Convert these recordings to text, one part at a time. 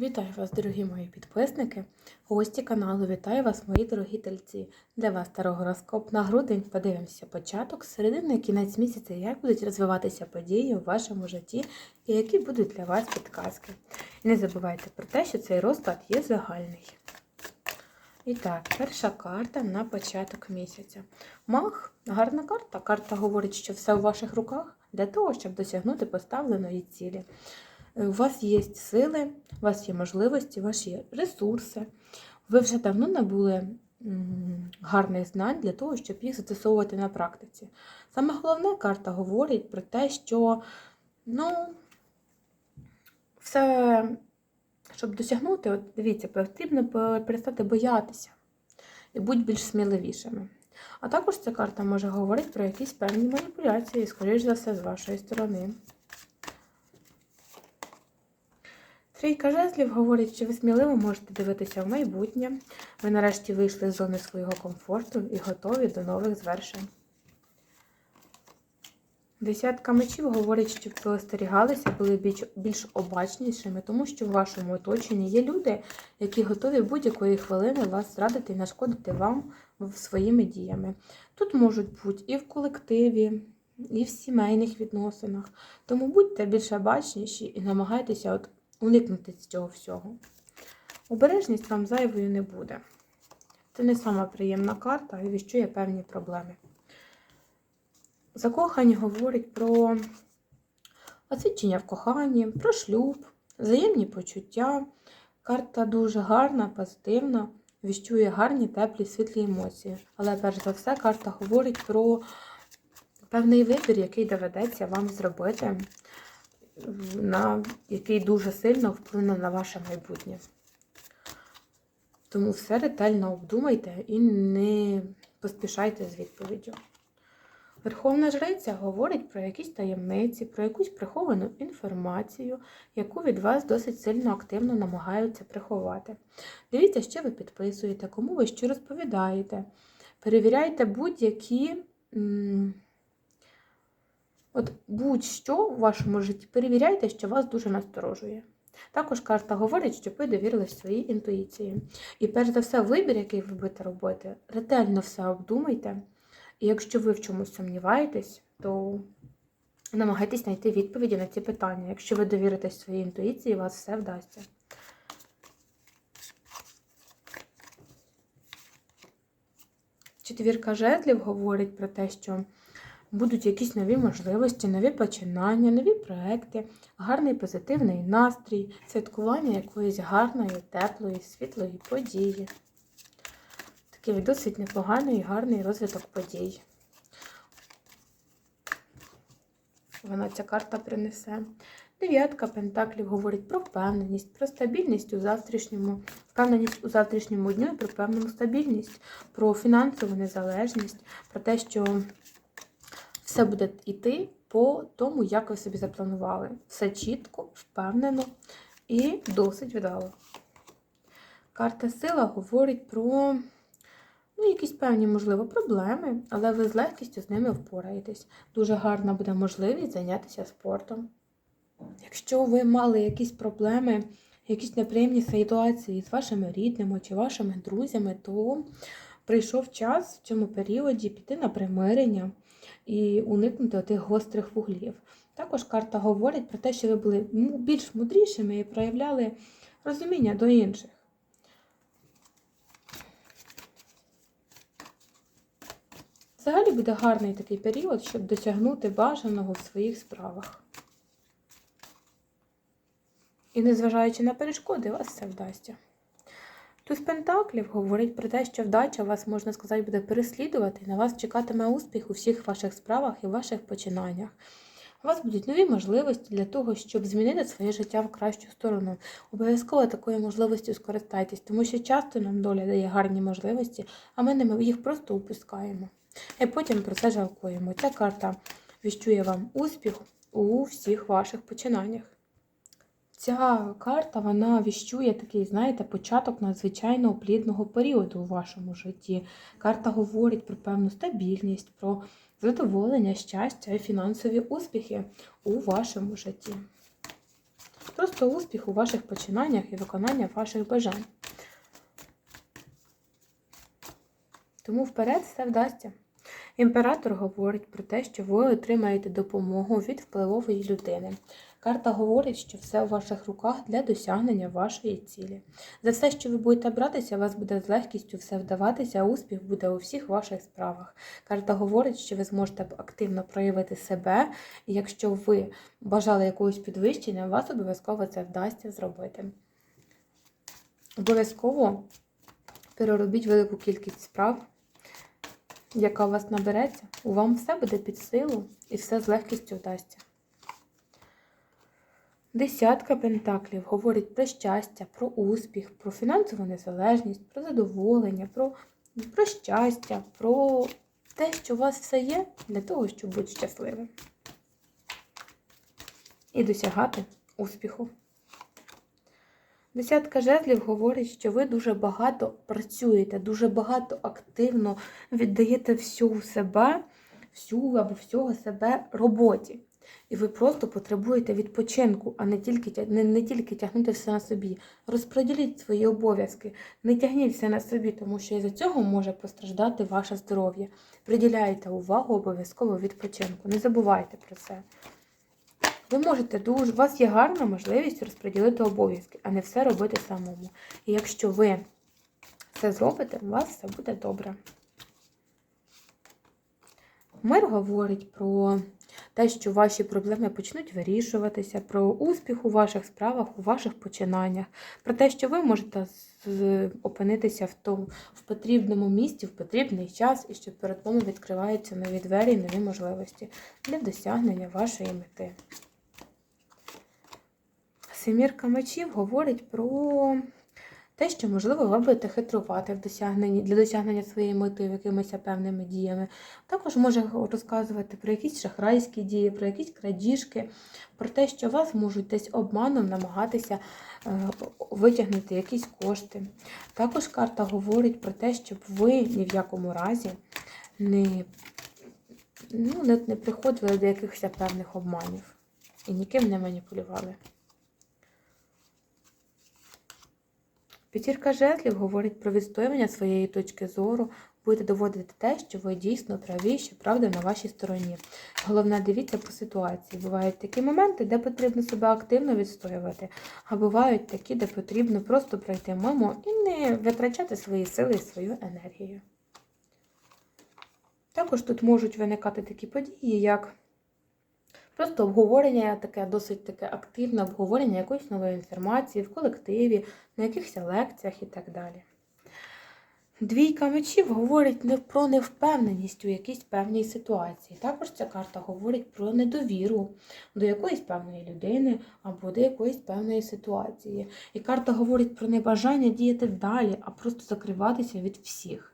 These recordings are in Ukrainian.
Вітаю вас, дорогі мої підписники, гості каналу. Вітаю вас, мої дорогі тельці. Для вас старогороскоп на грудень. Подивимося початок, середина і кінець місяця, як будуть розвиватися події у вашому житті і які будуть для вас підказки. І не забувайте про те, що цей розклад є загальний. І так, перша карта на початок місяця. Мах, гарна карта. Карта говорить, що все у ваших руках для того, щоб досягнути поставленої цілі. Е, У вас є сили, у вас є можливості, у вас є ресурси. Ви вже давно набули гарних знань для того, щоб їх застосовувати на практиці. Саме головна карта говорить про те, що ну, все, щоб досягнути, от дивіться, потрібно перестати боятися і бути більш сміливішими. А також ця карта може говорити про якісь певні маніпуляції, скоріш за все, з вашої сторони. Трійка жезлів говорить, що ви сміливо можете дивитися в майбутнє. Ви нарешті вийшли з зони свого комфорту і готові до нових звершень. Десятка мечів говорить, щоб ви остерігалися, були більш, більш обачнішими, тому що в вашому оточенні є люди, які готові будь-якої хвилини вас зрадити і нашкодити вам своїми діями. Тут можуть бути і в колективі, і в сімейних відносинах. Тому будьте більш обачніші і намагайтеся от уникнути цього всього. Обережність вам зайвою не буде. Це не сама приємна карта і віщує певні проблеми. Закохані говорить про освідчення в коханні, про шлюб, взаємні почуття. Карта дуже гарна, позитивна, віщує гарні, теплі, світлі емоції. Але перш за все, карта говорить про певний вибір, який доведеться вам зробити на який дуже сильно вплине на ваше майбутнє. Тому все ретельно обдумайте і не поспішайте з відповіддю. Верховна Жриця говорить про якісь таємниці, про якусь приховану інформацію, яку від вас досить сильно активно намагаються приховати. Дивіться, що ви підписуєте, кому ви що розповідаєте. Перевіряйте будь-які. От будь-що у вашому житті перевіряйте, що вас дуже насторожує. Також карта говорить, щоб ви довірились своїй інтуїції. І перш за все, вибір, який ви будете робити, ретельно все обдумайте. І якщо ви в чомусь сумніваєтесь, то намагайтесь знайти відповіді на ці питання. Якщо ви довіритесь своїй інтуїції, вас все вдасться. Четвірка жезлів говорить про те, що будуть якісь нові можливості, нові починання, нові проекти, гарний позитивний настрій, святкування якоїсь гарної, теплої, світлої події. Такий досить непоганий і гарний розвиток подій. Вона ця карта принесе. Дев'ятка пентаклів говорить про впевненість, про стабільність у завтрашньому, впевненість у завтрашньому дню і про певну стабільність, про фінансову незалежність, про те, що все буде йти по тому, як ви собі запланували. Все чітко, впевнено і досить вдало. Карта сила говорить про ну, якісь певні, можливо, проблеми, але ви з легкістю з ними впораєтесь. Дуже гарна буде можливість зайнятися спортом. Якщо ви мали якісь проблеми, якісь неприємні ситуації з вашими рідними чи вашими друзями, то прийшов час в цьому періоді піти на примирення і уникнути тих гострих вуглів. Також карта говорить про те, що ви були більш мудрішими і проявляли розуміння до інших. Взагалі буде гарний такий період, щоб досягнути бажаного в своїх справах. І незважаючи на перешкоди, у вас все вдасться. Туз Пентаклів говорить про те, що вдача вас, можна сказати, буде переслідувати, на вас чекатиме успіх у всіх ваших справах і ваших починаннях. У вас будуть нові можливості для того, щоб змінити своє життя в кращу сторону. Обов'язково такою можливістю скористайтесь, тому що часто нам доля дає гарні можливості, а ми ними їх просто упускаємо. І потім про це жалкуємо. Ця карта віщує вам успіх у всіх ваших починаннях. Ця карта вона віщує такий, знаєте, початок надзвичайно плідного періоду у вашому житті. Карта говорить про певну стабільність, про задоволення, щастя і фінансові успіхи у вашому житті. Просто успіх у ваших починаннях і виконання ваших бажань. Тому вперед все вдасться. Імператор говорить про те, що ви отримаєте допомогу від впливової людини. Карта говорить, що все у ваших руках для досягнення вашої цілі. За все, що ви будете братися, у вас буде з легкістю все вдаватися, а успіх буде у всіх ваших справах. Карта говорить, що ви зможете активно проявити себе, і якщо ви бажали якогось підвищення, вас обов'язково це вдасться зробити. Обов'язково переробіть велику кількість справ, яка у вас набереться, у вам все буде під силу і все з легкістю вдасться. Десятка пентаклів говорить про щастя, про успіх, про фінансову незалежність, про задоволення, про, про щастя, про те, що у вас все є для того, щоб бути щасливим. І досягати успіху. Десятка жезлів говорить, що ви дуже багато працюєте, дуже багато активно віддаєте всю себе, всю або всього себе роботі. І ви просто потребуєте відпочинку, а не тільки, не, не тільки тягнути все на собі. Розподіліть свої обов'язки, не тягніть все на собі, тому що із-за цього може постраждати ваше здоров'я. Приділяйте увагу обов'язково відпочинку. Не забувайте про це. Ви можете дуже, у вас є гарна можливість розподілити обов'язки, а не все робити самому. І якщо ви це зробите, у вас все буде добре. Мир говорить про те, що ваші проблеми почнуть вирішуватися, про успіх у ваших справах, у ваших починаннях, про те, що ви можете опинитися в тому в потрібному місці, в потрібний час, і що перед вами відкриваються нові двері, і нові можливості для досягнення вашої мети. Семірка мечів говорить про те, що, можливо, ви будете хитрувати в досягненні, для досягнення своєї мети якимись певними діями. Також може розказувати про якісь шахрайські дії, про якісь крадіжки, про те, що вас можуть десь обманом намагатися е, витягнути якісь кошти. Також карта говорить про те, щоб ви ні в якому разі не, ну, не, не приходили до якихось певних обманів і ніким не маніпулювали. П'ятірка жезлів говорить про відстоювання своєї точки зору, будете доводити те, що ви дійсно праві, що правда на вашій стороні. Головне, дивіться по ситуації. Бувають такі моменти, де потрібно себе активно відстоювати, а бувають такі, де потрібно просто пройти мимо і не витрачати свої сили і свою енергію. Також тут можуть виникати такі події, як Просто обговорення таке досить таке активне обговорення якоїсь нової інформації в колективі, на якихось лекціях і так далі. Двійка мечів говорить не про невпевненість у якійсь певній ситуації. Також ця карта говорить про недовіру до якоїсь певної людини або до якоїсь певної ситуації. І карта говорить про небажання діяти далі, а просто закриватися від всіх.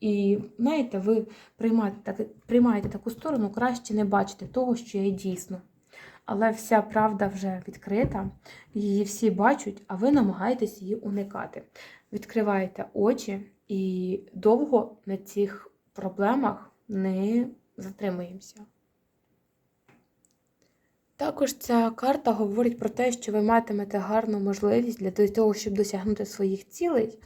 І знаєте, ви приймаєте, так, приймаєте таку сторону, краще не бачите того, що є дійсно. Але вся правда вже відкрита, її всі бачать, а ви намагаєтесь її уникати. Відкриваєте очі і довго на цих проблемах не затримуємося. Також ця карта говорить про те, що ви матимете гарну можливість для того, щоб досягнути своїх цілей.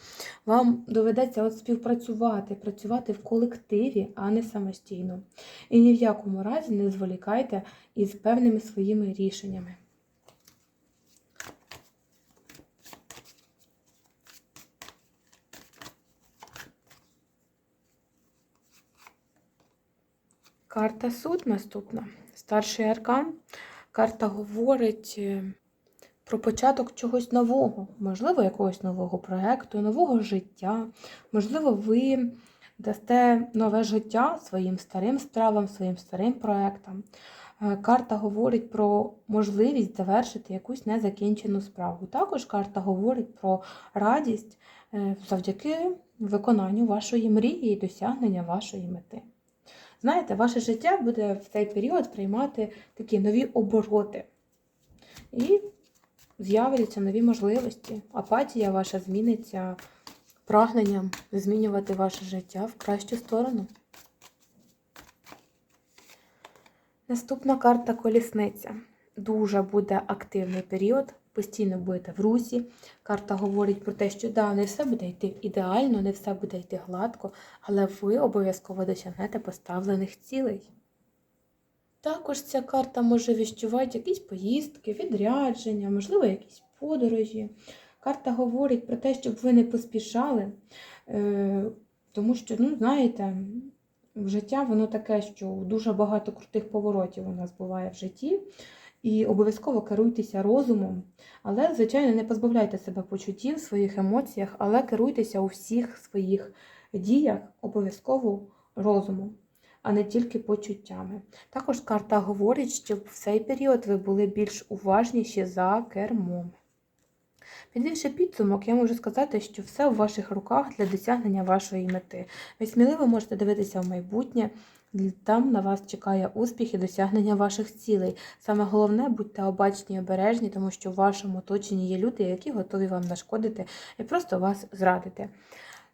Вам доведеться от співпрацювати, працювати в колективі, а не самостійно. І ні в якому разі не зволікайте із певними своїми рішеннями. Карта суд наступна. Старший аркан. Карта говорить е, про початок чогось нового, можливо, якогось нового проєкту, нового життя. Можливо, ви дасте нове життя своїм старим справам, своїм старим проєктам. Е, Карта говорить про можливість завершити якусь незакінчену справу. Також карта говорить про радість е, завдяки виконанню вашої мрії і досягнення вашої мети. Знаєте, ваше життя буде в цей період приймати такі нові обороти. І з'являться нові можливості. Апатія ваша зміниться прагненням змінювати ваше життя в кращу сторону. Наступна карта колісниця. Дуже буде активний період постійно будете в русі. Карта говорить про те, що да, не все буде йти ідеально, не все буде йти гладко, але ви обов'язково досягнете поставлених цілей. Також ця карта може віщувати якісь поїздки, відрядження, можливо, якісь подорожі. Карта говорить про те, щоб ви не поспішали, е, тому що, ну, знаєте, життя воно таке, що дуже багато крутих поворотів у нас буває в житті. І обов'язково керуйтеся розумом, але, звичайно, не позбавляйте себе почуттів своїх емоціях, але керуйтеся у всіх своїх діях обов'язково розумом, а не тільки почуттями. Також карта говорить, щоб в цей період ви були більш уважніші за кермом. Підвівши підсумок, я можу сказати, що все в ваших руках для досягнення вашої мети. Ви сміливо можете дивитися в майбутнє, там на вас чекає успіх і досягнення ваших цілей. Саме головне, будьте обачні і обережні, тому що в вашому оточенні є люди, які готові вам нашкодити і просто вас зрадити.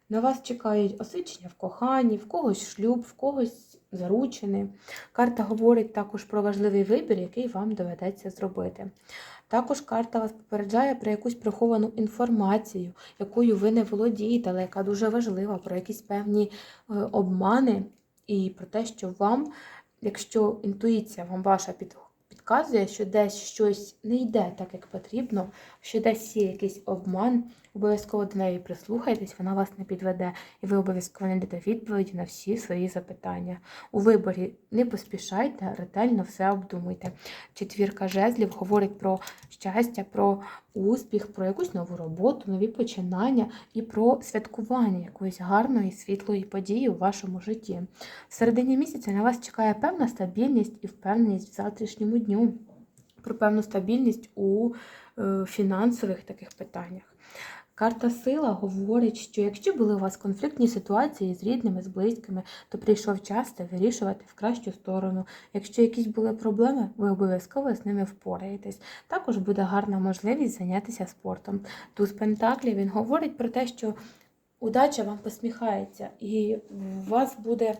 На вас чекають освідчення в коханні, в когось шлюб, в когось заручений. Карта говорить також про важливий вибір, який вам доведеться зробити. Також карта вас попереджає про якусь приховану інформацію, якою ви не володієте, але яка дуже важлива, про якісь певні е, обмани і про те, що вам, якщо інтуїція вам ваша під, підказує, що десь щось не йде так, як потрібно, що десь є якийсь обман, обов'язково до неї прислухайтесь, вона вас не підведе, і ви обов'язково знайдете відповіді на всі свої запитання. У виборі не поспішайте, ретельно все обдумуйте. Четвірка жезлів говорить про щастя, про успіх, про якусь нову роботу, нові починання і про святкування якоїсь гарної, світлої події у вашому житті. В середині місяця на вас чекає певна стабільність і впевненість в завтрашньому дню, про певну стабільність у е, фінансових таких питаннях. Карта сила говорить, що якщо були у вас конфліктні ситуації з рідними, з близькими, то прийшов час це вирішувати в кращу сторону. Якщо якісь були проблеми, ви обов'язково з ними впораєтесь. Також буде гарна можливість зайнятися спортом. Туз Пентаклі він говорить про те, що удача вам посміхається, і у вас буде.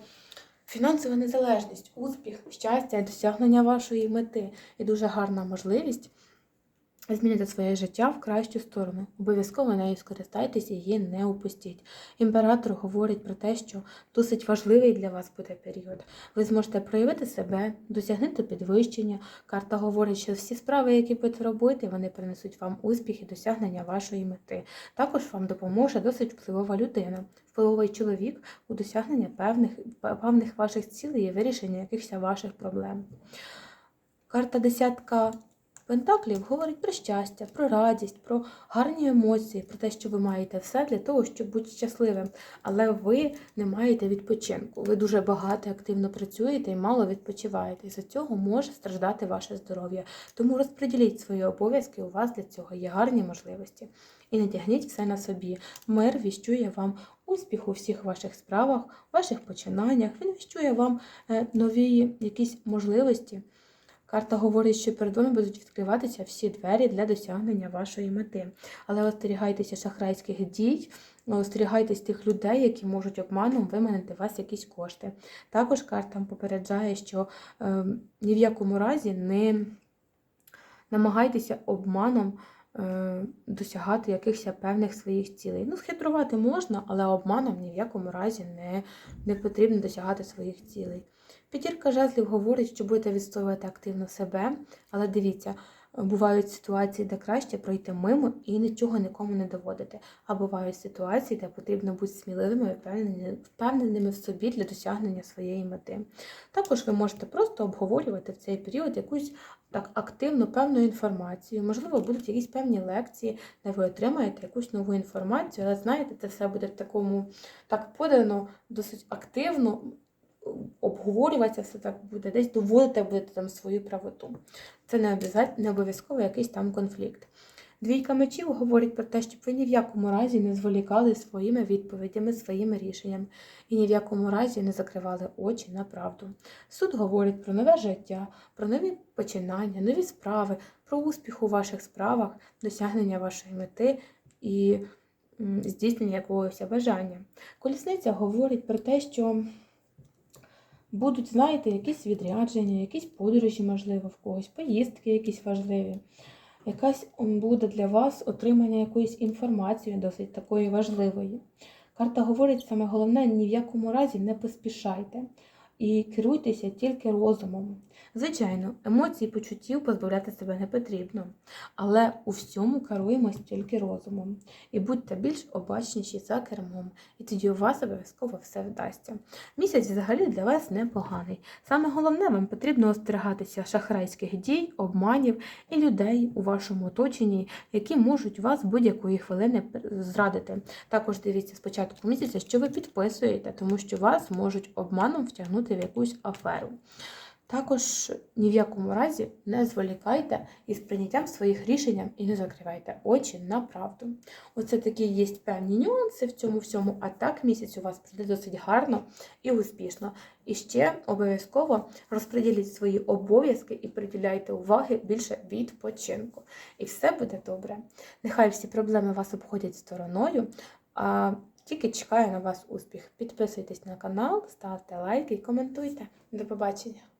Фінансова незалежність, успіх, щастя, досягнення вашої мети і дуже гарна можливість змінити своє життя в кращу сторону. Обов'язково нею скористайтеся її не упустіть. Імператор говорить про те, що досить важливий для вас буде період. Ви зможете проявити себе, досягнути підвищення. Карта говорить, що всі справи, які будете робити, вони принесуть вам успіх і досягнення вашої мети. Також вам допоможе досить впливова людина, впливовий чоловік у досягненні певних, певних ваших цілей і вирішення якихось ваших проблем. Карта десятка Пентаклів говорить про щастя, про радість, про гарні емоції, про те, що ви маєте все для того, щоб бути щасливим. Але ви не маєте відпочинку. Ви дуже багато активно працюєте і мало відпочиваєте. І за цього може страждати ваше здоров'я. Тому розподіліть свої обов'язки, у вас для цього є гарні можливості. І не тягніть все на собі. Мир віщує вам успіх у всіх ваших справах, ваших починаннях. Він віщує вам е, нові якісь можливості. Карта говорить, що перед вами будуть відкриватися всі двері для досягнення вашої мети. Але остерігайтеся шахрайських дій, остерігайтесь тих людей, які можуть обманом виманити вас якісь кошти. Також карта попереджає, що е, ні в якому разі не намагайтеся обманом. Е, досягати якихось певних своїх цілей. Ну, схитрувати можна, але обманом ні в якому разі не, не потрібно досягати своїх цілей. П'ятірка жезлів говорить, що будете відстоювати активно себе, але дивіться, бувають ситуації, де краще пройти мимо і нічого нікому не доводити. А бувають ситуації, де потрібно бути сміливими і впевненими в собі для досягнення своєї мети. Також ви можете просто обговорювати в цей період якусь так активну певну інформацію. Можливо, будуть якісь певні лекції, де ви отримаєте якусь нову інформацію, але знаєте, це все буде в такому так подано досить активно обговорюватися, все так буде, десь доводити будете там свою правоту. Це не не обов'язково якийсь там конфлікт. Двійка мечів говорить про те, щоб ви ні в якому разі не зволікали своїми відповідями, своїми рішеннями і ні в якому разі не закривали очі на правду. Суд говорить про нове життя, про нові починання, нові справи, про успіх у ваших справах, досягнення вашої мети і здійснення якогось бажання. Колісниця говорить про те, що будуть, знаєте, якісь відрядження, якісь подорожі, можливо, в когось, поїздки якісь важливі. якась буде для вас отримання якоїсь інформації досить такої важливої. Карта говорить саме головне, ні в якому разі не поспішайте і керуйтеся тільки розумом. Звичайно, емоцій і почуттів позбавляти себе не потрібно, але у всьому керуємось тільки розумом. І будьте більш обачніші за кермом, і тоді у вас обов'язково все вдасться. Місяць взагалі для вас непоганий. Саме головне, вам потрібно остерігатися шахрайських дій, обманів і людей у вашому оточенні, які можуть вас будь-якої хвилини зрадити. Також дивіться спочатку місяця, що ви підписуєте, тому що вас можуть обманом втягнути в якусь аферу. Також ні в якому разі не зволікайте із прийняттям своїх рішень і не закривайте очі на правду. Оце такі є певні нюанси в цьому всьому, а так місяць у вас пройде досить гарно і успішно. І ще обов'язково розподіліть свої обов'язки і приділяйте уваги більше відпочинку. І все буде добре. Нехай всі проблеми вас обходять стороною. А тільки чекаю на вас успіх. Підписуйтесь на канал, ставте лайки і коментуйте. До побачення!